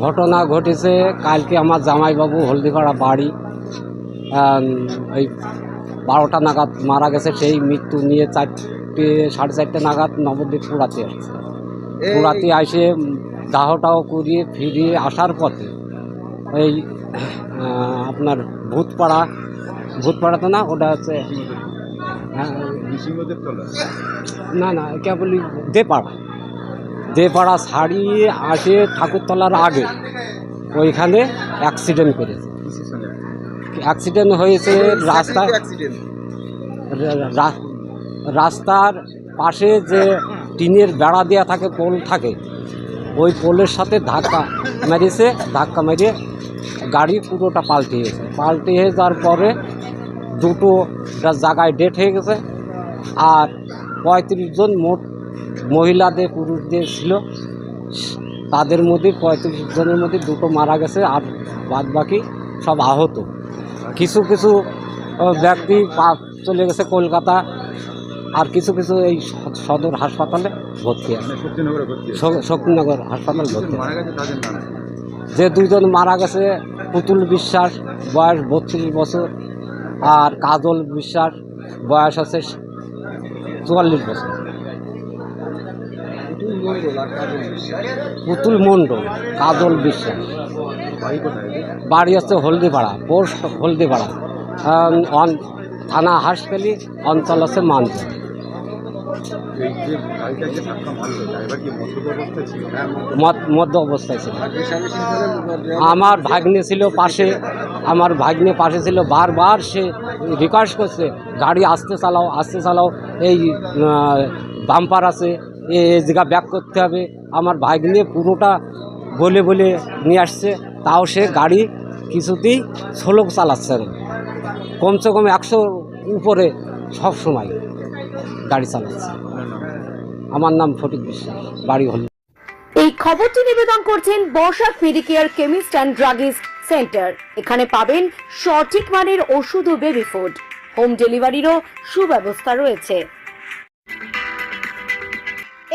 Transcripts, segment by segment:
ঘটনা ঘটেছে কালকে আমার জামাইবাবু হলদিপাড়া বাড়ি ওই বারোটা নাগাদ মারা গেছে সেই মৃত্যু নিয়ে চারটে সাড়ে চারটে নাগাদ নবদ্বীপ পুরাতে আসছে। পুরাতে আসে দাহটাও করিয়ে ফিরিয়ে আসার পথে ওই আপনার ভূতপাড়া ভূতপাড়াতে না ওটা হচ্ছে হ্যাঁ, না না কেবলই দেপাড়া। দেপাড়া ছাড়িয়ে আসে ঠাকুরতলার আগে। ওইখানে অ্যাক্সিডেন্ট করেছে। অ্যাক্সিডেন্ট হয়েছে রাস্তায় রা- রা- রাস্তার পাশে যে টিনের বেড়া দেওয়া থাকে, পোল থাকে, ওই পোলের সাথে ধাক্কা মেরেছে, ধাক্কা মেরে গাড়ি পুরোটা পাল্টে গেছে। পাল্টে যাওয়ার পরে দুটো জায়গায় ডেট হয়ে গেছে। আর পঁয়ত্রিশ জন মোট মহিলাদের, পুরুষদের ছিল। তাদের মধ্যে পঁয়ত্রিশ জনের মধ্যে দুটো মারা গেছে আর বাদ বাকি সব আহত। কিছু কিছু ব্যক্তি চলে গেছে কলকাতা, আর কিছু কিছু এই সদর হাসপাতালে ভর্তি আছে। শক্তিনগর হাসপাতাল ভর্তি যে দুইজন মারা গেছে, পুতুল বিশ্বাস, বয়স বত্রিশ বছর, আর কাজল বিশ্বাস, বয়স আছে চুয়াল্লিশ বছর। পুতুল মণ্ডল, কাজল বিশ্বাস। বাড়ি হচ্ছে হলদিপাড়া পোস্ট হলদিপাড়া থানা হাসপালি, অঞ্চল আছে মদ- মধ্য অবস্থায় ছিল। আমার ভাগ্নে ছিল পাশে, আমার ভাগ্নে পাশে ছিল। বারবার সে রিকোয়েস্ট করছে, গাড়ি আস্তে চালাও আস্তে চালাও, এই বাম্পার আছে এই জায়গা ব্যাক করতে হবে। আমার ভাগ্নে পুরোটা বলে বলে নিয়ে আসছে। তাও সে গাড়ি কিছুতেই স্লো চালাচ্ছে না। কমসে কম একশো উপরে সব সময় গাড়ি চালাচ্ছে। আমার নাম ফটিক বিশ্বাস, বাড়ি হল এই খবরটি নিবেদন করছেন বর্ষাক medicare chemist and druggist centre. এখানে পাবেন সঠিক মানের ওষুধ ও বেবি ফুড। হোম ডেলিভারিরও সুব্যবস্থা রয়েছে।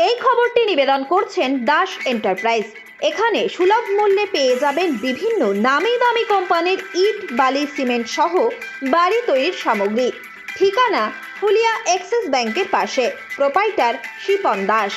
এই খবরটি নিবেদন করছেন দাস এন্টারপ্রাইজ। এখানে সুলভ মূল্যে পেয়ে যাবেন বিভিন্ন নামি দামি কোম্পানির ইট, বালি, সিমেন্ট সহ বাড়ি তৈরির সামগ্রী। ঠিকানা ফুলিয়া এক্সিস ব্যাংকের পাশে। প্রোপাইটার শিপন দাস।